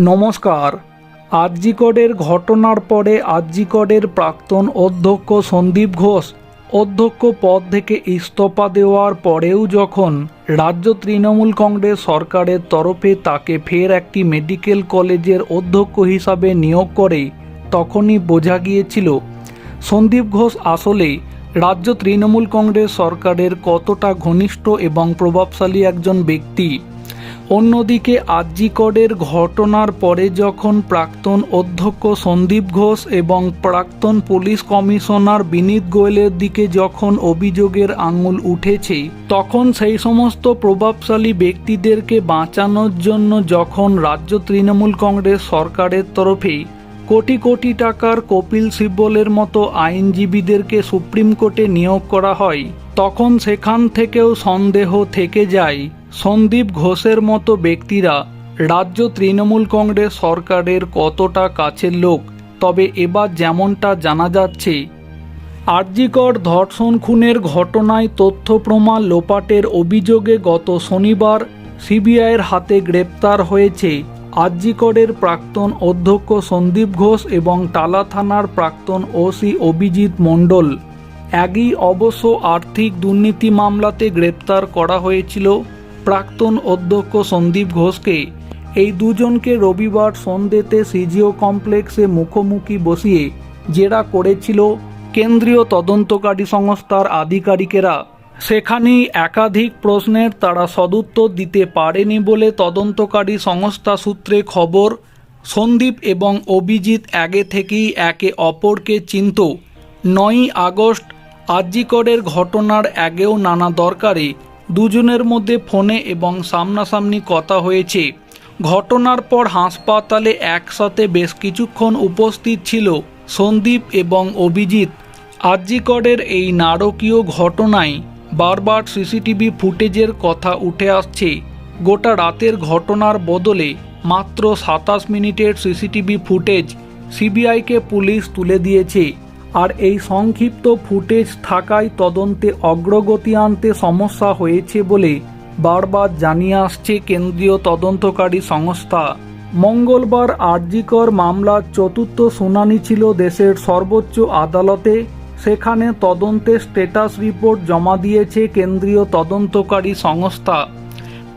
নমস্কার। আরজিকরের ঘটনার পরে আরজিকরের প্রাক্তন অধ্যক্ষ সন্দীপ ঘোষ অধ্যক্ষ পদ থেকে ইস্তফা দেওয়ার পরেও যখন রাজ্য তৃণমূল কংগ্রেস সরকারের তরফে তাকে ফের একটি মেডিকেল কলেজের অধ্যক্ষ হিসাবে নিয়োগ করে, তখনই বোঝা গিয়েছিল, সন্দীপ ঘোষ আসলে রাজ্য তৃণমূল কংগ্রেস সরকারের কতটা ঘনিষ্ঠ এবং প্রভাবশালী একজন ব্যক্তি। অন্যদিকে আরজিকরের ঘটনার পরে যখন প্রাক্তন অধ্যক্ষ সন্দীপ ঘোষ এবং প্রাক্তন পুলিশ কমিশনার বিনীত গোয়েলের দিকে যখন অভিযোগের আঙুল উঠেছে, তখন সেই সমস্ত প্রভাবশালী ব্যক্তিদেরকে বাঁচানোর জন্য যখন রাজ্য তৃণমূল কংগ্রেস সরকারের তরফে কোটি কোটি টাকার কপিল সিব্বলের মতো আইনজীবীদেরকে সুপ্রিম কোর্টে নিয়োগ করা হয়, তখন সেখান থেকেও সন্দেহ থেকে যায়। সন্দীপ ঘোষের মতো ব্যক্তিরা রাজ্য তৃণমূল কংগ্রেস সরকারের কতটা কাছের লোক, তবে এবার যেমনটা জানা যাচ্ছে, আরজিকর ধর্ষণ খুনের ঘটনায় তথ্য প্রমাণ লোপাটের অভিযোগে গত শনিবার সিবিআইয়ের হাতে গ্রেপ্তার হয়েছে আরজিকরের প্রাক্তন অধ্যক্ষ সন্দীপ ঘোষ এবং টালা থানার প্রাক্তন ওসি অভিজিৎ মণ্ডল। একই অবশ্য আর্থিক দুর্নীতি মামলাতে গ্রেপ্তার করা হয়েছিল প্রাক্তন অধ্যক্ষ সন্দীপ ঘোষকে, এই দুজনকে রবিবার সন্ধ্যেতে সিজিও কমপ্লেক্সে মুখোমুখি বসিয়ে জেরা করেছিল কেন্দ্রীয় তদন্তকারী সংস্থার আধিকারিকেরা। সেখানেই একাধিক প্রশ্নের তারা সদুত্তর দিতে পারেনি বলে তদন্তকারী সংস্থা সূত্রে খবর, সন্দীপ এবং অভিজিৎ আগে থেকেই একে অপরকে চিনত। নয়ই আগস্ট আরজিকরের ঘটনার আগেও নানা দরকারে দুজনের মধ্যে ফোনে এবং সামনাসামনি কথা হয়েছে। ঘটনার পর হাসপাতালে একসাথে বেশ কিছুক্ষণ উপস্থিত ছিল সন্দীপ এবং অভিজিৎ। আরজিকরের এই নারকীয় ঘটনায় বারবার সিসিটিভি ফুটেজের কথা উঠে আসছে। গোটা রাতের ঘটনার বদলে মাত্র সাতাশ মিনিটের সিসিটিভি ফুটেজ সিবিআইকে পুলিশ তুলে দিয়েছে। আর এই সংক্ষিপ্ত ফুটেজ থাকায় তদন্তে অগ্রগতি আনতে সমস্যা হয়েছে বলে বারবার জানিয়ে আসছে কেন্দ্রীয় তদন্তকারী সংস্থা। মঙ্গলবার আরজিকর মামলার চতুর্থ শুনানি ছিল দেশের সর্বোচ্চ আদালতে। সেখানে তদন্তের স্টেটাস রিপোর্ট জমা দিয়েছে কেন্দ্রীয় তদন্তকারী সংস্থা।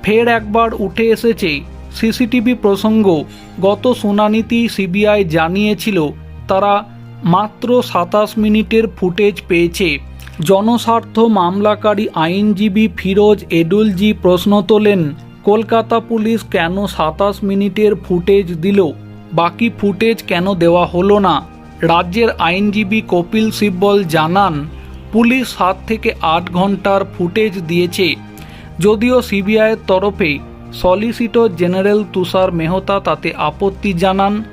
ফের একবার উঠে এসেছে সিসিটিভি প্রসঙ্গ। গত শুনানিতেই সিবিআই জানিয়েছিল, তারা মাত্র সাতাশ মিনিটের ফুটেজ পেয়েছে। জনস্বার্থ মামলাকারী আইনজীবী ফিরোজ এডুলজি প্রশ্ন তোলেন, কলকাতা পুলিশ কেন সাতাশ মিনিটের ফুটেজ দিল? বাকি ফুটেজ কেন দেওয়া হলো না? রাজ্যের আইনজীবী কপিল সিব্বল জানান, পুলিশ সাত থেকে আট ঘণ্টার ফুটেজ দিয়েছে। যদিও সিবিআইয়ের তরফে সলিসিটর জেনারেল তুষার মেহতা তাতে আপত্তি জানান,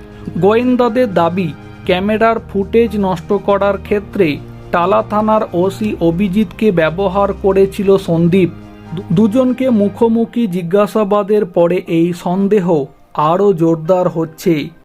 গোয়েন্দাদের দাবি ক্যামেরার ফুটেজ নষ্ট করার ক্ষেত্রে টালা থানার ওসি অভিজিৎকে ব্যবহার করেছিল সন্দীপ। দুজনকে মুখোমুখি জিজ্ঞাসাবাদের পরে এই সন্দেহ আরও জোরদার হচ্ছে।